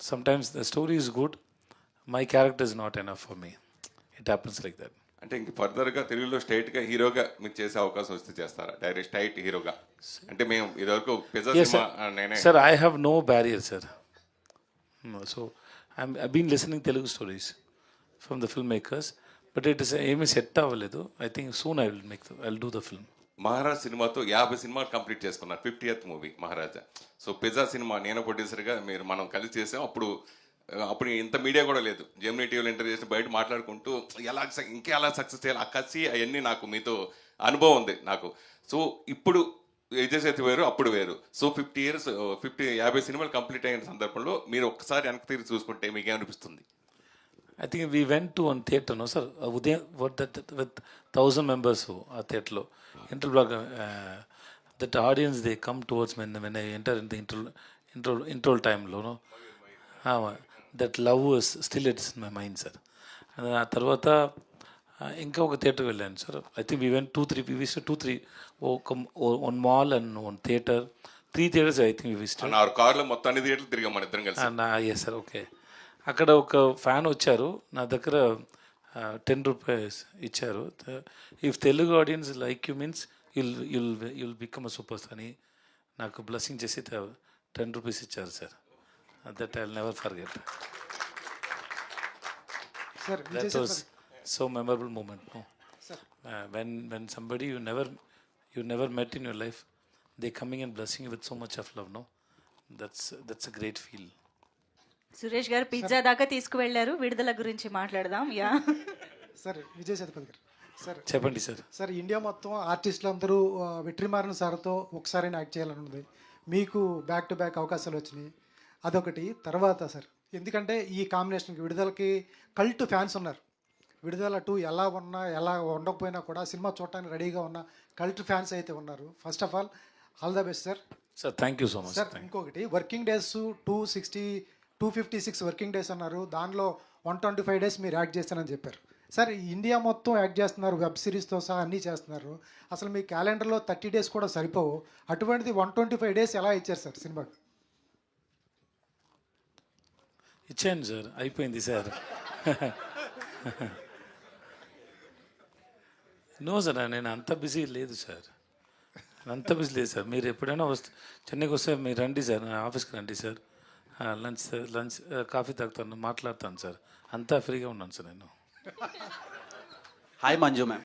sometimes the story is good, my character is not enough for me. It happens like that. అంటే ఇంక ఫర్దర్గా తెలుగులో స్ట్రైట్గా హీరోగా మీకు చేసే అవకాశం వస్తే చేస్తారా డైరెక్ట్ స్ట్రైట్ హీరోగా అంటే మేము ఇదివరకు పిజ్జా సినిమా నేనే Sir, I have no barrier, sir. No, so I'm, I've been listening Telugu stories from the filmmakers, but it is ఏమీ సెట్ అవ్వలేదు I think soon I will make I will do the film Maharaj సినిమాతో యాభై సినిమాలు complete చేసుకున్నారు fiftieth movie Maharaja. So pizza cinema నేను ప్రొడ్యూసర్గా మీరు మనం కలిసి చేసాం. అప్పుడు అప్పుడు ఇంత మీడియా కూడా లేదు. జెమినీ టీవీలో ఇంటర్వ్యూ చేసి బయట మాట్లాడుకుంటూ ఎలా ఇంకే ఇంకా ఎలా సక్సెస్ చేయాలి? ఆ కసి అవన్నీ నాకు మీతో అనుభవం ఉంది నాకు. సో ఇప్పుడు విజయ్ వేరు అప్పుడు వేరు. సో ఫిఫ్టీ ఇయర్స్ ఫిఫ్టీ యాభై సినిమాలు కంప్లీట్ అయిన సందర్భంలో మీరు ఒక్కసారి వెనక్కి తిరిగి చూసుకుంటే మీకేమనిపిస్తుంది? I think we went to one theatre no sir ఉదయం what that with thousand members ఆ థియేటర్లో inter block that audience they come towards men when I enter in the inter interval interval టైంలోను that love still it's in my mind sir ఆ తర్వాత ఇంకా ఒక థియేటర్కి వెళ్ళాను sir I think we went two three with two three ఒక one mall and one theatre three theatres I think visit నా కార్లో మొత్తం అన్ని థియేటర్లు తిరిగాం మన ఇద్దరం కలిసి. ఎస్ సార్ ఓకే అక్కడ ఒక ఫ్యాన్ వచ్చారు. నా దగ్గర టెన్ రూపీస్ ఇచ్చారు. If Telugu audience like you means you'll you'll you'll become a super అని నాకు బ్లెస్సింగ్ చేసి టెన్ రూపీస్ ఇచ్చారు sir. That I never forget sir that was so memorable moment no when when somebody you never you never met in your life they coming and blessing with so much of love no that's that's a great feel Suresh garu pizza దాకా తీసుకువెళ్ళారు విడుదల గురించి మాట్లాడదాం. Yeah. Sir Vijay Sethupathi గారు. Sir చెప్పండి sir. Sir India మొత్తం ఆర్టిస్టులు అందరూ వెట్రిమారన్ సార్తో ఒకసారి యాక్ట్ చేయాలని ఉంది మీకు బ్యాక్ టు బ్యాక్ అవకాశాలు వచ్చినాయి. అదొకటి. తర్వాత సార్ ఎందుకంటే ఈ కాంబినేషన్కి విడుదలకి కల్ట్ ఫ్యాన్స్ ఉన్నారు. విడుదల టూ ఎలా ఉన్నా ఎలా ఉండకపోయినా కూడా సినిమా చూడటానికి రెడీగా ఉన్న కల్ట్ ఫ్యాన్స్ అయితే ఉన్నారు. First of all all the best sir sir thank you so much sir ఇంకొకటి. Working days two sixty two fifty six working days అన్నారు. దానిలో వన్ ట్వంటీ ఫైవ్ డేస్ మీరు యాడ్ చేశానని చెప్పారు. సార్ ఇండియా మొత్తం add చేస్తున్నారు. వెబ్ సిరీస్తో సహా అన్నీ చేస్తున్నారు. అసలు మీ క్యాలెండర్లో థర్టీ డేస్ కూడా సరిపోవు. అటువంటిది వన్ ట్వంటీ ఫైవ్ డేస్ ఎలా ఇచ్చారు సార్ సినిమాకి ఇచ్చాను సార్. అయిపోయింది సార్. నో సార్ నేను అంత బిజీ లేదు సార్. అంత బిజీ లేదు సార్. మీరు ఎప్పుడైనా వస్తే చెన్నైకి వస్తే మీరు రండి సార్. నా ఆఫీస్కి రండి సార్. లంచ్ లంచ్ కాఫీ తాగుతాను మాట్లాడతాను సార్. అంతా ఫ్రీగా ఉన్నాను సార్ నేను. Hi Manju ma'am.